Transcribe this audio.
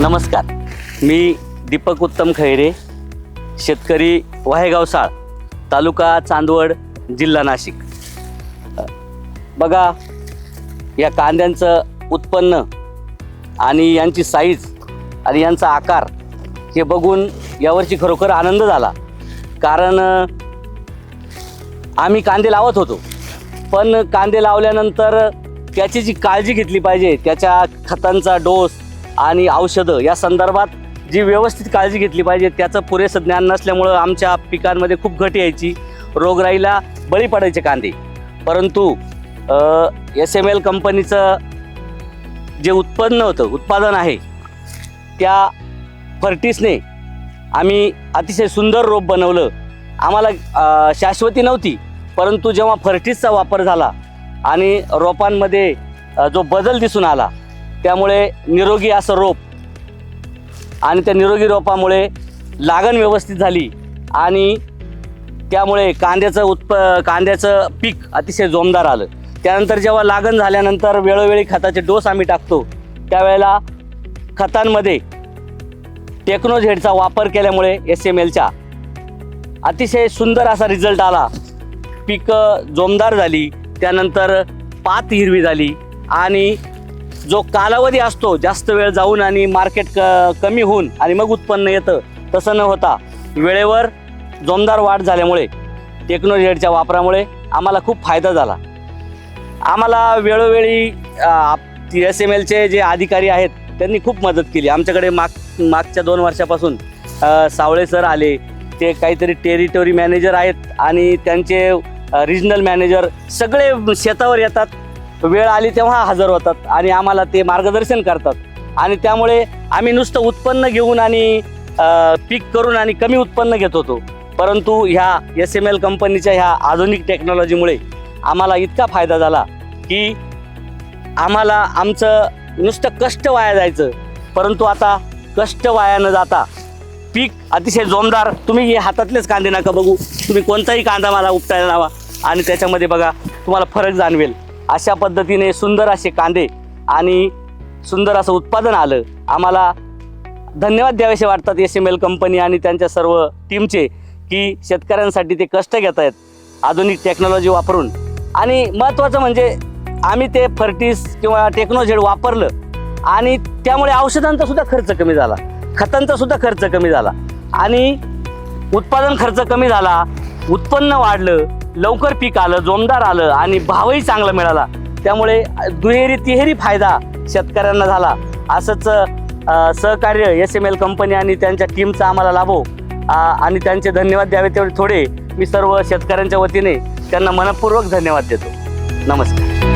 नमस्कार. मी दीपक उत्तम खैरे शेतकरी वाहेगाव साळ तालुका चांदवड जिल्हा नाशिक. बघा या कांद्यांचं उत्पन्न आणि यांची साईज आणि यांचा आकार हे बघून यावर्षी खरोखर आनंद झाला. कारण आम्ही कांदे लावत होतो. पण कांदे लावल्यानंतर त्याची जी काळजी घेतली पाहिजे त्याच्या खतांचा डोस आणि औषधं या संदर्भात जी व्यवस्थित काळजी घेतली पाहिजे त्याचं पुरेसं ज्ञान नसल्यामुळं आमच्या पिकांमध्ये खूप घट यायची. रोगराईला बळी पडायचे कांदे. परंतु एस एम एल कंपनीचं जे उत्पन्न होतं उत्पादन आहे त्या फर्टिसने आम्ही अतिशय सुंदर रोप बनवलं. आम्हाला शाश्वती नव्हती परंतु जेव्हा फर्टिसचा वापर झाला आणि रोपांमध्ये जो बदल दिसून आला त्यामुळे निरोगी असं रोप आणि त्या निरोगी रोपामुळे लागण व्यवस्थित झाली आणि त्यामुळे कांद्याचं उत्प कांद्याचं पीक अतिशय जोमदार आलं. त्यानंतर जेव्हा लागण झाल्यानंतर वेळोवेळी खताचे डोस आम्ही टाकतो त्यावेळेला खतांमध्ये टेक्नोझेडचा वापर केल्यामुळे एस एम एलच्या अतिशय सुंदर असा रिझल्ट आला. पिकं जोमदार झाली त्यानंतर पात हिरवी झाली आणि जो कालावधी असतो जास्त वेळ जाऊन आणि मार्केट क कमी होऊन आणि मग उत्पन्न येतं तसं न होता वेळेवर जोमदार वाढ झाल्यामुळे टेक्नॉलॉजीच्या वापरामुळे आम्हाला खूप फायदा झाला. आम्हाला वेळोवेळी एस एम एलचे जे अधिकारी आहेत त्यांनी खूप मदत केली. आमच्याकडे माग मागच्या दोन वर्षापासून सावळे सर आले. ते काहीतरी टेरिटोरी मॅनेजर आहेत आणि त्यांचे रिजनल मॅनेजर सगळे शेतावर येतात. वेळ आली तेव्हा हजर होतात आणि आम्हाला ते मार्गदर्शन करतात. आणि त्यामुळे आम्ही नुसतं उत्पन्न घेऊन आणि पीक करून आणि कमी उत्पन्न घेत होतो. परंतु ह्या एस एम एल कंपनीच्या ह्या आधुनिक टेक्नॉलॉजीमुळे आम्हाला इतका फायदा झाला की आम्हाला आमचं नुसतं कष्ट वाया जायचं. परंतु आता कष्ट वाया न जाता पीक अतिशय जोमदार तुम्ही हे हातातलेच कांदे नका बघू. तुम्ही कोणताही कांदा मला उपटायला लावा आणि त्याच्यामध्ये बघा तुम्हाला फरक जाणवेल. अशा पद्धतीने सुंदर असे कांदे आणि सुंदर असं उत्पादन आलं. आम्हाला धन्यवाद द्यावेसे वाटतात एस एम एल कंपनी आणि त्यांच्या सर्व टीमचे की शेतकऱ्यांसाठी ते कष्ट घेत आहेत आधुनिक टेक्नॉलॉजी वापरून. आणि महत्त्वाचं म्हणजे आम्ही ते फर्टिस किंवा टेक्नोझेड वापरलं आणि त्यामुळे औषधांचा सुद्धा खर्च कमी झाला. खतांचा सुद्धा खर्च कमी झाला. आणि उत्पादन खर्च कमी झाला. उत्पन्न वाढलं. लवकर पीक आलं जोमदार आलं आणि भावही चांगला मिळाला. त्यामुळे दुहेरी तिहेरी फायदा शेतकऱ्यांना झाला. असंच सहकार्य एस एम एल कंपनी आणि त्यांच्या टीमचा आम्हाला लाभो. आणि त्यांचे धन्यवाद द्यावे तेवढे थोडे. मी सर्व शेतकऱ्यांच्या वतीने त्यांना मनपूर्वक धन्यवाद देतो. नमस्कार.